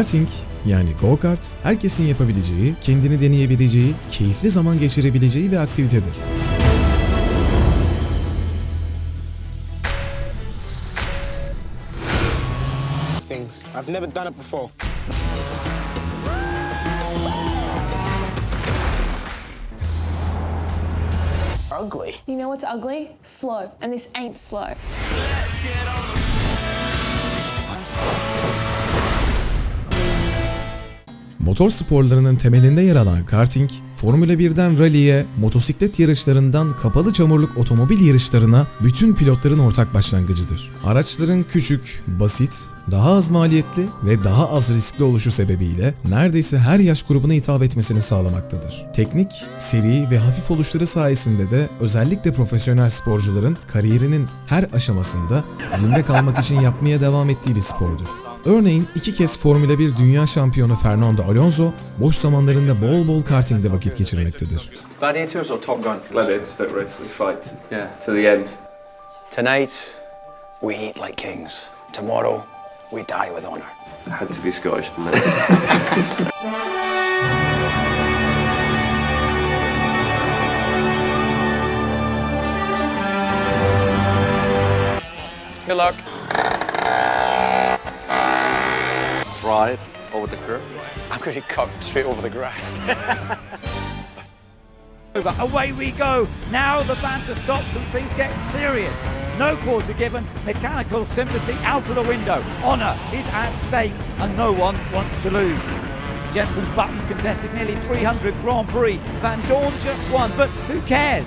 Karting yani go-kart herkesin yapabileceği, kendini deneyebileceği, keyifli zaman geçirebileceği bir aktivitedir. things. I've never done it before. Ugly. You know what's ugly? Slow. And this ain't slow. Motor sporlarının temelinde yer alan karting, Formula 1'den rally'e, motosiklet yarışlarından kapalı çamurluk otomobil yarışlarına bütün pilotların ortak başlangıcıdır. Araçların küçük, basit, daha az maliyetli ve daha az riskli oluşu sebebiyle neredeyse her yaş grubuna hitap etmesini sağlamaktadır. Teknik, seri ve hafif oluşları sayesinde de özellikle profesyonel sporcuların kariyerinin her aşamasında zinde kalmak için yapmaya devam ettiği bir spordur. Örneğin iki kez Formula 1 Dünya Şampiyonu Fernando Alonso boş zamanlarında bol bol kartingde vakit geçirmektedir. Gladiators or Top Gun? Gladiators don't race, we fight Yeah. to the end. Tonight, we eat like kings. Tomorrow, we die with honor. I had to be Scottish, didn't? Good luck. Drive over the curb? I'm going to cut straight over the grass. Over. Away we go. Now the banter stops and things get serious. No quarter given. Mechanical sympathy out of the window. Honour is at stake and no one wants to lose. Jensen Buttons contested nearly 300 Grand Prix. Van Dorn just won, but who cares?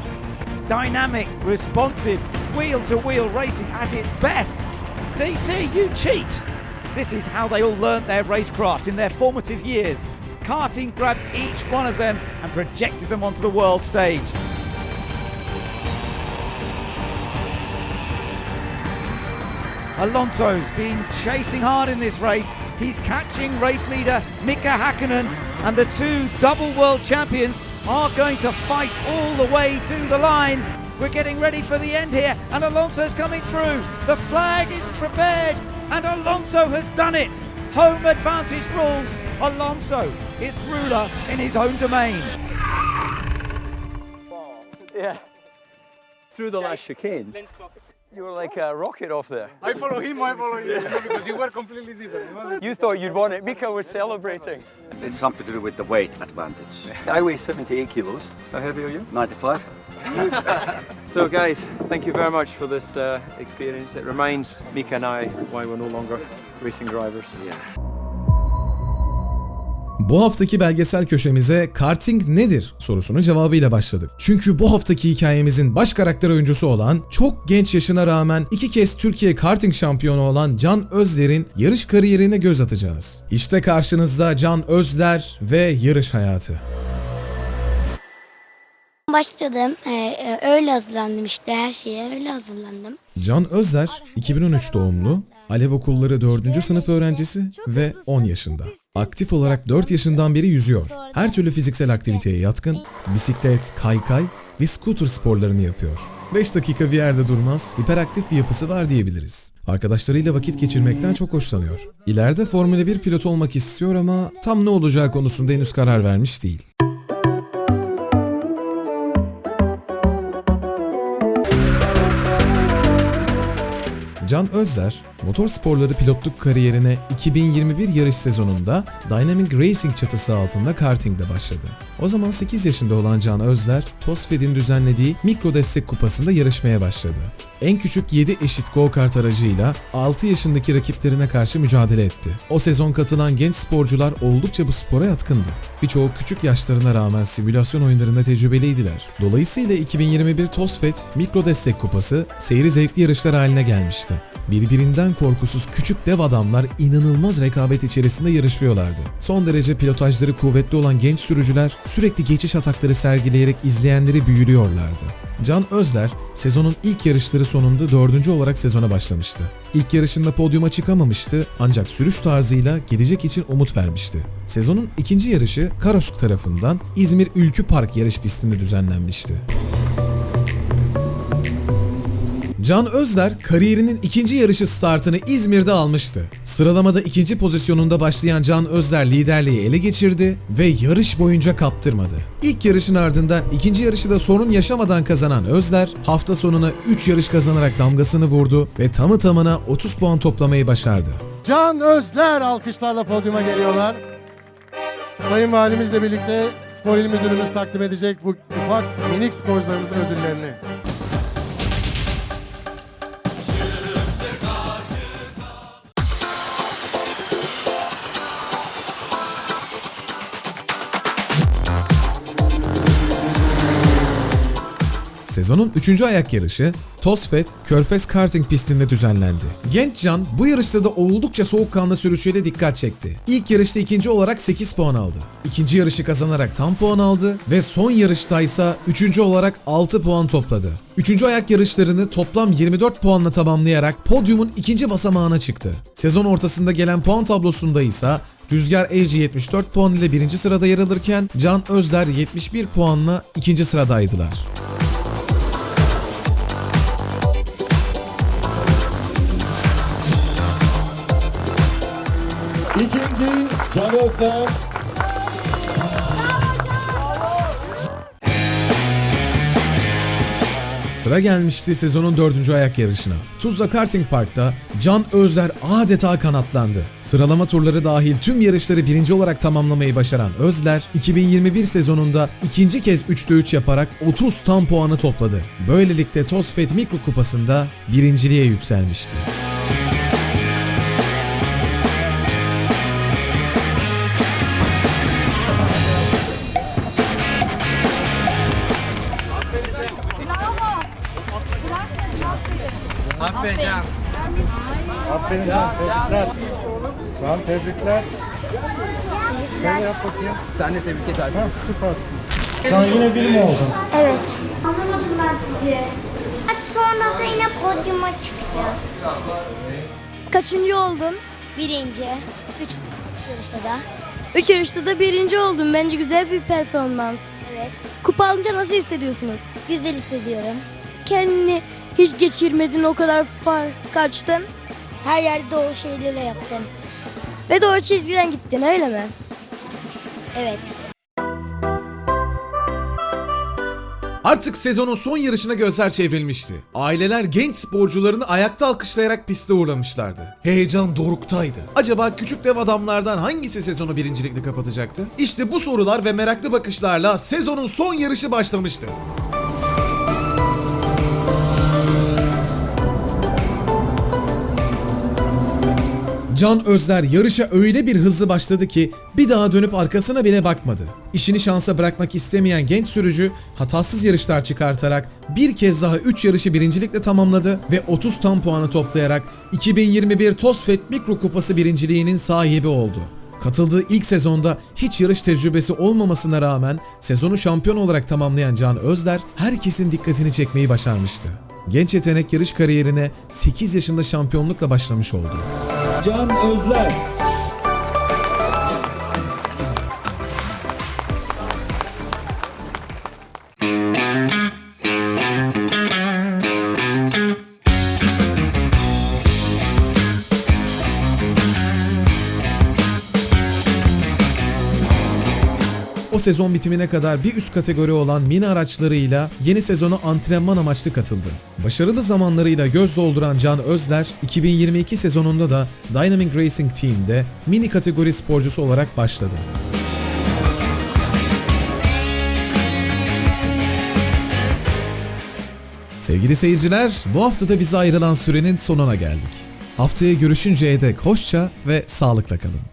Dynamic, responsive, wheel-to-wheel racing at its best. DC, you cheat! This is how they all learnt their racecraft in their formative years. Karting grabbed each one of them and projected them onto the world stage. Alonso's been chasing hard in this race. He's catching race leader Mika Hakkinen, and the two double world champions are going to fight all the way to the line. We're getting ready for the end here, and Alonso's coming through. The flag is prepared, and Alonso has done it. Home advantage rules. Alonso is ruler in his own domain. Yeah. Through the last chicane. You were like a rocket off there. I follow him, I follow you, you know, because you were completely different. You thought you'd won it. Mika was celebrating. It's something to do with the weight advantage. I weigh 78 kilos. How heavy are you? 95. So, guys, thank you very much for this uh, experience. It reminds Mika and I why we're no longer racing drivers. Bu haftaki belgesel köşemize karting nedir sorusunun cevabıyla başladık. Çünkü bu haftaki hikayemizin baş karakter oyuncusu olan, çok genç yaşına rağmen iki kez Türkiye karting şampiyonu olan Can Özler'in yarış kariyerine göz atacağız. İşte karşınızda Can Özler ve yarış hayatı. Başladım. Ee, e, öyle hazırlandım işte her şeye öyle hazırlandım. Can Özler 2013 doğumlu, Alev Okulları 4. sınıf öğrencisi ve 10 yaşında. Aktif olarak 4 yaşından beri yüzüyor. Her türlü fiziksel aktiviteye yatkın, bisiklet, kaykay ve scooter sporlarını yapıyor. 5 dakika bir yerde durmaz, hiperaktif bir yapısı var diyebiliriz. Arkadaşlarıyla vakit geçirmekten çok hoşlanıyor. İleride Formula 1 pilotu olmak istiyor ama tam ne olacağı konusunda henüz karar vermiş değil. Can Özler, motor sporları pilotluk kariyerine 2021 yarış sezonunda Dynamic Racing çatısı altında kartingde başladı. O zaman 8 yaşında olan Can Özler, TOSFED'in düzenlediği Mikro Destek Kupası'nda yarışmaya başladı. En küçük 7 eşit go-kart aracıyla 6 yaşındaki rakiplerine karşı mücadele etti. O sezon katılan genç sporcular oldukça bu spora yatkındı. Birçoğu küçük yaşlarına rağmen simülasyon oyunlarında tecrübeliydiler. Dolayısıyla 2021 TOSFED Mikro Destek Kupası seyri zevkli yarışlar haline gelmişti. Birbirinden korkusuz küçük dev adamlar inanılmaz rekabet içerisinde yarışıyorlardı. Son derece pilotajları kuvvetli olan genç sürücüler sürekli geçiş atakları sergileyerek izleyenleri büyülüyorlardı. Can Özler sezonun ilk yarışları sonunda dördüncü olarak sezona başlamıştı. İlk yarışında podyuma çıkamamıştı ancak sürüş tarzıyla gelecek için umut vermişti. Sezonun ikinci yarışı Karosk tarafından İzmir Ülkü Park yarış pistinde düzenlenmişti. Can Özler kariyerinin ikinci yarışı startını İzmir'de almıştı. Sıralamada ikinci pozisyonunda başlayan Can Özler liderliği ele geçirdi ve yarış boyunca kaptırmadı. İlk yarışın ardından ikinci yarışı da sorun yaşamadan kazanan Özler hafta sonuna 3 yarış kazanarak damgasını vurdu ve tamı tamına 30 puan toplamayı başardı. Can Özler alkışlarla podyuma geliyorlar. Sayın Valimizle birlikte Spor İl Müdürümüz takdim edecek bu ufak minik sporcularımızın ödüllerini. Sezonun 3. ayak yarışı Tosfet Körfez Karting pistinde düzenlendi. Genç Can bu yarışta da oldukça soğukkanlı sürüşüyle dikkat çekti. İlk yarışta ikinci olarak 8 puan aldı. İkinci yarışı kazanarak tam puan aldı ve son yarışta ise üçüncü olarak 6 puan topladı. Üçüncü ayak yarışlarını toplam 24 puanla tamamlayarak podyumun ikinci basamağına çıktı. Sezon ortasında gelen puan tablosunda ise Rüzgar Evci 74 puan ile birinci sırada yer alırken Can Özler 71 puanla ikinci sıradaydılar. Can Özler. Sıra gelmişti sezonun dördüncü ayak yarışına. Tuzla Karting Park'ta Can Özler adeta kanatlandı. Sıralama turları dahil tüm yarışları birinci olarak tamamlamayı başaran Özler, 2021 sezonunda ikinci kez 3'te 3 yaparak 30 tam puanı topladı. Böylelikle Tosfet Mikro Kupası'nda birinciliğe yükselmişti. Aferin Can, tebrikler. Can tebrikler. Sen yap bakayım. Sen de tebrik et abi. Ha, süpersiniz. Can yine bir mi oldun? Evet. Anlamadım ben sizi. Hadi sonra da yine podyuma çıkacağız. Kaçıncı oldun? Birinci. Üç yarışta da. Üç yarışta da birinci oldun. Bence güzel bir performans. Evet. Kupa alınca nasıl hissediyorsunuz? Güzel hissediyorum. Kendini hiç geçirmedin o kadar fark kaçtın Her yerde doğru şeyleri yaptım. ve doğru çizgiden gittin öyle mi? Evet. Artık sezonun son yarışına gözler çevrilmişti. Aileler genç sporcularını ayakta alkışlayarak piste uğurlamışlardı. Heyecan doruktaydı. Acaba küçük dev adamlardan hangisi sezonu birincilikle kapatacaktı? İşte bu sorular ve meraklı bakışlarla sezonun son yarışı başlamıştı. Can Özler yarışa öyle bir hızlı başladı ki bir daha dönüp arkasına bile bakmadı. İşini şansa bırakmak istemeyen genç sürücü hatasız yarışlar çıkartarak bir kez daha 3 yarışı birincilikle tamamladı ve 30 tam puanı toplayarak 2021 Tosfet Mikro Kupası birinciliğinin sahibi oldu. Katıldığı ilk sezonda hiç yarış tecrübesi olmamasına rağmen sezonu şampiyon olarak tamamlayan Can Özler herkesin dikkatini çekmeyi başarmıştı. Genç yetenek yarış kariyerine 8 yaşında şampiyonlukla başlamış oldu. Can Özler. Sezon bitimine kadar bir üst kategori olan mini araçlarıyla yeni sezona antrenman amaçlı katıldı. Başarılı zamanlarıyla göz dolduran Can Özler, 2022 sezonunda da Dynamic Racing Team'de mini kategori sporcusu olarak başladı. Sevgili seyirciler, bu hafta da bize ayrılan sürenin sonuna geldik. Haftaya görüşünceye dek hoşça ve sağlıkla kalın.